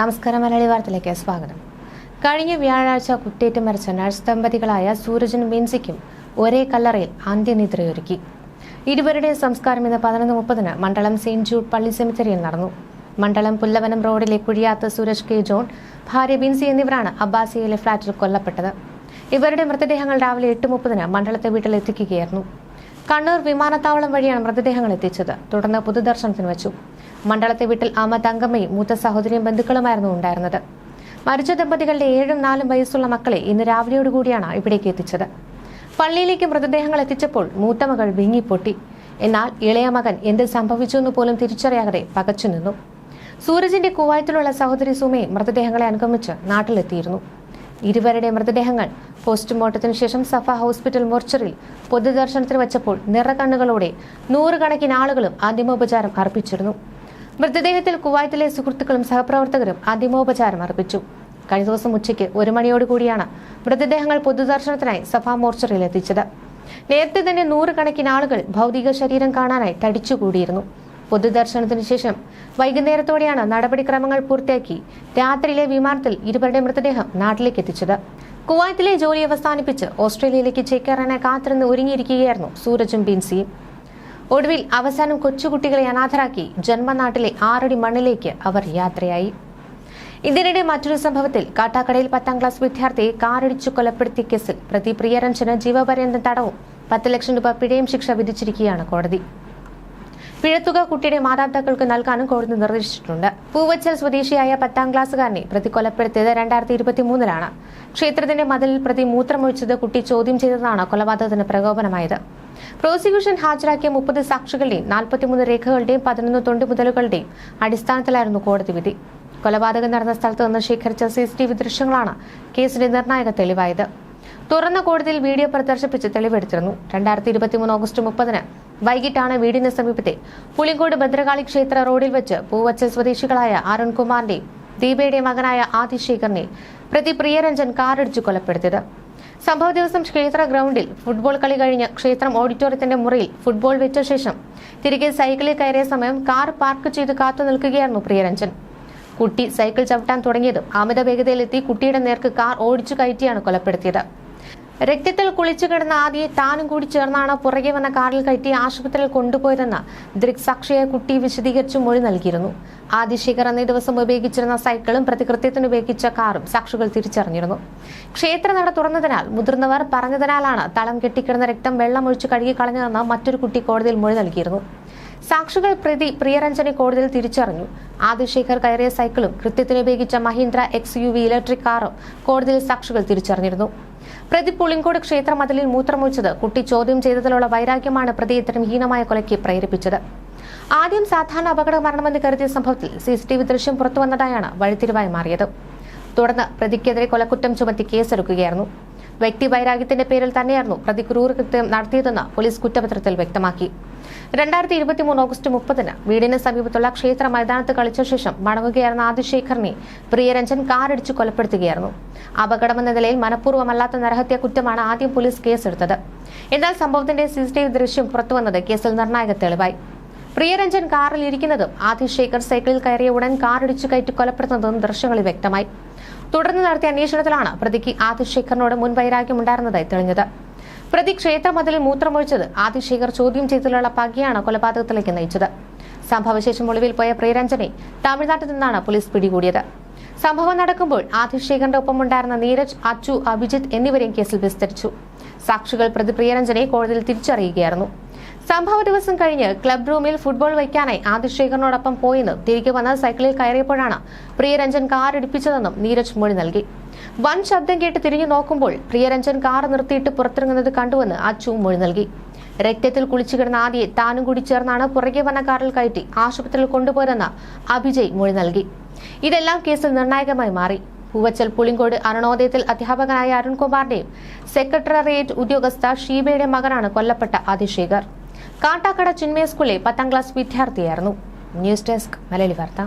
നമസ്കാരം മലയാളി വാർത്തയിലേക്ക് സ്വാഗതം. കഴിഞ്ഞ വ്യാഴാഴ്ച കുത്തേറ്റ് മരിച്ച നഴ്സ് ദമ്പതികളായ സൂരജനും ബിൻസിക്കും ഒരേ കല്ലറയിൽ അന്ത്യനിദ്രയൊരുക്കി. ഇരുവരുടെയും സംസ്കാരം ഇന്ന് പതിനൊന്ന് മുപ്പതിന് മണ്ഡലം സെയിന്റ് ജൂഡ് പള്ളി സെമിത്തേരിയിൽ നടന്നു. മണ്ഡലം പുല്ലവനം റോഡിലെ കുഴിയാത്ത സുരേഷ് കെ. ജോൺ ഭാര്യ ബിൻസി എന്നിവരാണ് അബ്ബാസിയയിലെ ഫ്ളാറ്റിൽ കൊല്ലപ്പെട്ടത്. ഇവരുടെ മൃതദേഹങ്ങൾ രാവിലെ എട്ട് മുപ്പതിന് മണ്ഡലത്തെ വീട്ടിൽ എത്തിക്കുകയായിരുന്നു. കണ്ണൂർ വിമാനത്താവളം വഴിയാണ് മൃതദേഹങ്ങൾ എത്തിച്ചത്. തുടർന്ന് പൊതുദർശനത്തിന് വെച്ചു. മണ്ഡലത്തെ വീട്ടിൽ അമ്മ തങ്കമ്മയും മൂത്ത സഹോദരിയും ബന്ധുക്കളുമായിരുന്നു ഉണ്ടായിരുന്നത്. മരിച്ച ദമ്പതികളുടെ ഏഴും നാലും വയസ്സുള്ള മക്കളെ ഇന്ന് രാവിലെയോടുകൂടിയാണ് ഇവിടേക്ക് എത്തിച്ചത്. പള്ളിയിലേക്ക് മൃതദേഹങ്ങൾ എത്തിച്ചപ്പോൾ മൂത്ത മകൾ വിങ്ങിപ്പൊട്ടി. എന്നാൽ ഇളയ മകൻ എന്ത് സംഭവിച്ചു എന്ന് പോലും തിരിച്ചറിയാതെ പകച്ചു നിന്നു. സൂരജിന്റെ കുവായത്തിലുള്ള സഹോദരി സുമയെ മൃതദേഹങ്ങളെ അനുഗമിച്ച് നാട്ടിലെത്തിയിരുന്നു. ഇരുവരുടെ മൃതദേഹങ്ങൾ പോസ്റ്റ്മോർട്ടത്തിന് ശേഷം സഫ ഹോസ്പിറ്റൽ മോർച്ചറിൽ പൊതുദർശനത്തിന് വെച്ചപ്പോൾ നിറകണ്ണുകളോടെ നൂറുകണക്കിന് ആളുകളും അന്തിമോപചാരം അർപ്പിച്ചിരുന്നു. മൃതദേഹത്തിൽ കുവൈത്തിലെ സുഹൃത്തുക്കളും സഹപ്രവർത്തകരും അന്തിമോപചാരം അർപ്പിച്ചു. കഴിഞ്ഞ ദിവസം ഉച്ചയ്ക്ക് ഒരു മണിയോടുകൂടിയാണ് മൃതദേഹങ്ങൾ പൊതുദർശനത്തിനായി സഭാ മോർച്ചറിയിൽ എത്തിച്ചത്. നേരത്തെ തന്നെ നൂറുകണക്കിന് ആളുകൾ ഭൗതിക ശരീരം കാണാനായി തടിച്ചുകൂടിയിരുന്നു. പൊതുദർശനത്തിന് ശേഷം വൈകുന്നേരത്തോടെയാണ് നടപടിക്രമങ്ങൾ പൂർത്തിയാക്കി രാത്രിയിലെ വിമാനത്തിൽ ഇരുവരുടെ മൃതദേഹം നാട്ടിലേക്ക് എത്തിച്ചത്. കുവൈത്തിലെ ജോലി അവസാനിപ്പിച്ച് ഓസ്ട്രേലിയയിലേക്ക് ചേക്കേറാനായി കാത്തിരുന്ന് ഒരുങ്ങിയിരിക്കുകയായിരുന്നു സൂരജും ബിൻസിയും. ഒടുവിൽ അവസാനം കൊച്ചുകുട്ടികളെ അനാഥരാക്കി ജന്മനാട്ടിലെ ആറടി മണ്ണിലേക്ക് അവർ യാത്രയായി. ഇതിനിടെ മറ്റൊരു സംഭവത്തിൽ കാട്ടാക്കടയിൽ പത്താം ക്ലാസ് വിദ്യാർത്ഥിയെ കാറിടിച്ചു കൊലപ്പെടുത്തിയ കേസിൽ പ്രതി പ്രിയരഞ്ജന് ജീവപര്യന്തം തടവും പത്ത് ലക്ഷം രൂപ പിഴയും ശിക്ഷ വിധിച്ചിരിക്കുകയാണ് കോടതി. പിഴത്തുക കുട്ടിയുടെ മാതാപിതാക്കൾക്ക് നൽകാനും കോടതി നിർദ്ദേശിച്ചിട്ടുണ്ട്. പൂവച്ചൽ സ്വദേശിയായ പത്താം ക്ലാസ്സുകാരനെ പ്രതി കൊലപ്പെടുത്തിയത് രണ്ടായിരത്തി ഇരുപത്തി മൂന്നിലാണ് ക്ഷേത്രത്തിന്റെ മതിലിൽ പ്രതി മൂത്രമൊഴിച്ചത് കുട്ടി ചോദ്യം ചെയ്തതാണ് കൊലപാതകത്തിന് പ്രകോപനമായത്. പ്രോസിക്യൂഷൻ ഹാജരാക്കിയ മുപ്പത് സാക്ഷികളുടെയും നാൽപ്പത്തിമൂന്ന് രേഖകളുടെയും പതിനൊന്ന് തൊണ്ടുമുതലുകളുടെയും അടിസ്ഥാനത്തിലായിരുന്നു കോടതി വിധി. കൊലപാതകം നടന്ന സ്ഥലത്ത് നിന്ന് ശേഖരിച്ച സി സി ടി വി ദൃശ്യങ്ങളാണ് കേസിന്റെ നിർണായക തെളിവായത്. തുറന്ന കോടതിയിൽ വീഡിയോ പ്രദർശിപ്പിച്ച് തെളിവെടുത്തിരുന്നു. രണ്ടായിരത്തി ഇരുപത്തിമൂന്ന് ഓഗസ്റ്റ് മുപ്പതിന് വൈകിട്ടാണ് വീടിന് സമീപത്തെ പുളിങ്കോട് ഭദ്രകാളി ക്ഷേത്ര റോഡിൽ വെച്ച് പൂവച്ചൽ സ്വദേശികളായ അരുൺകുമാറിന്റെയും ദീപയുടെ മകനായ ആദിശേഖറിനെ പ്രതി പ്രിയരഞ്ജൻ കാറിടിച്ചു കൊലപ്പെടുത്തിയത്. സംഭവ ദിവസം ക്ഷേത്ര ഗ്രൗണ്ടിൽ ഫുട്ബോൾ കളി കഴിഞ്ഞ് ക്ഷേത്രം ഓഡിറ്റോറിയത്തിന്റെ മുറിയിൽ ഫുട്ബോൾ വെച്ച ശേഷം തിരികെ സൈക്കിളിൽ കയറിയ സമയം കാർ പാർക്ക് ചെയ്ത് കാത്തു നിൽക്കുകയായിരുന്നു പ്രിയരഞ്ജൻ. കുട്ടി സൈക്കിൾ ചവിട്ടാൻ തുടങ്ങിയതും അമിത വേഗതയിലെത്തി കുട്ടിയുടെ നേർക്ക് കാർ ഓടിച്ചു കയറ്റിയാണ് കൊലപ്പെടുത്തിയത്. രക്തത്തിൽ കുളിച്ചു കിടന്ന ആദ്യയെ താനും കൂടി ചേർന്നാണ് പുറകെ വന്ന കാറിൽ കയറ്റി ആശുപത്രിയിൽ കൊണ്ടുപോയതെന്ന് ദൃക്സാക്ഷിയായ കുട്ടി വിശദീകരിച്ചു മൊഴി നൽകിയിരുന്നു. ആദിശേഖർ അന്നേ ദിവസം ഉപയോഗിച്ചിരുന്ന സൈക്കിളും പ്രതികൃത്യത്തിന് ഉപയോഗിച്ച കാറും സാക്ഷികൾ തിരിച്ചറിഞ്ഞിരുന്നു. ക്ഷേത്രനട തുറന്നതിനാൽ മുതിർന്നവർ പറഞ്ഞതിനാലാണ് തളം കെട്ടിക്കിടന്ന രക്തം വെള്ളം വെള്ളമൊഴിച്ച് കഴുകി കളഞ്ഞതെന്ന് മറ്റൊരു കുട്ടി കോടതിയിൽ മൊഴി നൽകിയിരുന്നു. സാക്ഷികൾ പ്രതി പ്രിയരഞ്ജനെ കോടതിയിൽ തിരിച്ചറിഞ്ഞു. ആദിശേഖർ കയറിയ സൈക്കിളും കൃത്യത്തിന് ഉപയോഗിച്ച Mahindra X U V electric കാറും കോടതിയിൽ സാക്ഷികൾ തിരിച്ചറിഞ്ഞിരുന്നു. പ്രതി പുളിങ്കോട് ക്ഷേത്ര മതിലിൽ മൂത്രമൊഴിച്ചത് കുട്ടി ചോദ്യം ചെയ്തതിലുള്ള വൈരാഗ്യമാണ് പ്രതി ഇത്തരം ഹീനമായ കൊലയ്ക്ക് പ്രേരിപ്പിച്ചത്. ആദ്യം സാധാരണ അപകട മരണമെന്ന് കരുതിയ സംഭവത്തിൽ സി സി ടി വി ദൃശ്യം പുറത്തുവന്നതായാണ് വഴിത്തിരിവായി മാറിയത്. തുടർന്ന് പ്രതിക്കെതിരെ കൊലക്കുറ്റം ചുമത്തി കേസെടുക്കുകയായിരുന്നു. വ്യക്തി വൈരാഗ്യത്തിന്റെ പേരിൽ തന്നെയായിരുന്നു പ്രതി ക്രൂരകൃത്യം നടത്തിയതെന്ന് പോലീസ് കുറ്റപത്രത്തിൽ വ്യക്തമാക്കി. രണ്ടായിരത്തി ഇരുപത്തിമൂന്ന് ഓഗസ്റ്റ് മുപ്പതിന് വീടിന് സമീപത്തുള്ള ക്ഷേത്ര മൈതാനത്ത് കളിച്ച ശേഷം മടങ്ങുകയായിരുന്ന ആദിശേഖറിനെ പ്രിയരഞ്ജൻ കാറിടിച്ചു കൊലപ്പെടുത്തുകയായിരുന്നു. അപകടമെന്ന നിലയിൽ മനഃപൂർവമല്ലാത്ത നരഹത്യ കുറ്റമാണ് ആദ്യം പോലീസ് കേസെടുത്തത്. എന്നാൽ സംഭവത്തിന്റെ സിസിടിവി ദൃശ്യം പുറത്തുവന്നത് കേസിൽ നിർണായക തെളിവായി. പ്രിയരഞ്ജൻ കാറിൽ ഇരിക്കുന്നതും ആദിശേഖർ സൈക്കിളിൽ കയറിയ ഉടൻ കാറിടിച്ചു കയറ്റി കൊലപ്പെടുത്തുന്നതും ദൃശ്യങ്ങളിൽ വ്യക്തമായി. തുടർന്ന് നടത്തിയ അന്വേഷണത്തിലാണ് പ്രതിക്ക് ആദിശേഖറിനോട് മുൻ വൈരാഗ്യമുണ്ടായിരുന്നതായി തെളിഞ്ഞത്. പ്രതി ക്ഷേത്ര മതിലിൽ മൂത്രമൊഴിച്ചത് ആദിശേഖർ ചോദ്യം ചെയ്തതിലുള്ള പകയാണ് കൊലപാതകത്തിലേക്ക് നയിച്ചത്. സംഭവശേഷം ഒളിവിൽ പോയ പ്രിയരഞ്ജനെ തമിഴ്നാട്ടിൽ നിന്നാണ് പോലീസ് പിടികൂടിയത്. സംഭവം നടക്കുമ്പോൾ ആദിശേഖറിന്റെ ഒപ്പമുണ്ടായിരുന്ന നീരജ് അച്ചു അഭിജിത്ത് എന്നിവരെയും കേസിൽ വിസ്തരിച്ചു. സാക്ഷികൾ പ്രതി പ്രിയരഞ്ജനെ കോടതിയിൽ തിരിച്ചറിയുകയായിരുന്നു. സംഭവ ദിവസം കഴിഞ്ഞ് ക്ലബ് റൂമിൽ ഫുട്ബോൾ വയ്ക്കാനായി ആദിശേഖറിനോടൊപ്പം പോയെന്നും തിരികെ വന്ന് സൈക്കിളിൽ കയറിയപ്പോഴാണ് പ്രിയരഞ്ജൻ കാർ ഇടിപ്പിച്ചതെന്നും നീരജ് മൊഴി നൽകി. വൻ ശബ്ദം കേട്ട് തിരിഞ്ഞു നോക്കുമ്പോൾ പ്രിയരഞ്ജൻ കാർ നിർത്തിയിട്ട് പുറത്തിറങ്ങുന്നത് കണ്ടുവെന്ന് അച്ചു മൊഴി നൽകി. രക്തത്തിൽ കുളിച്ചു കിടന്ന ആദിയെ താനും കൂടി ചേർന്നാണ് പുറകെ വന്ന കാറിൽ കയറ്റി ആശുപത്രിയിൽ കൊണ്ടുപോയതെന്ന് അഭിജയ് മൊഴി നൽകി. ഇതെല്ലാം കേസിൽ നിർണായകമായി മാറി. പൂവച്ചൽ പുളിങ്കോട് അരുണോദയത്തിൽ അധ്യാപകനായ അരുൺകുമാറിന്റെയും സെക്രട്ടേറിയറ്റ് ഉദ്യോഗസ്ഥ ഷീബയുടെ മകനാണ് കൊല്ലപ്പെട്ട അതിശേഖർ കാട്ടാക്കട ചിന്മയ സ്കൂളിലെ പത്താം class വിദ്യാർത്ഥിയായിരുന്നു. News desk Malayali Vartha.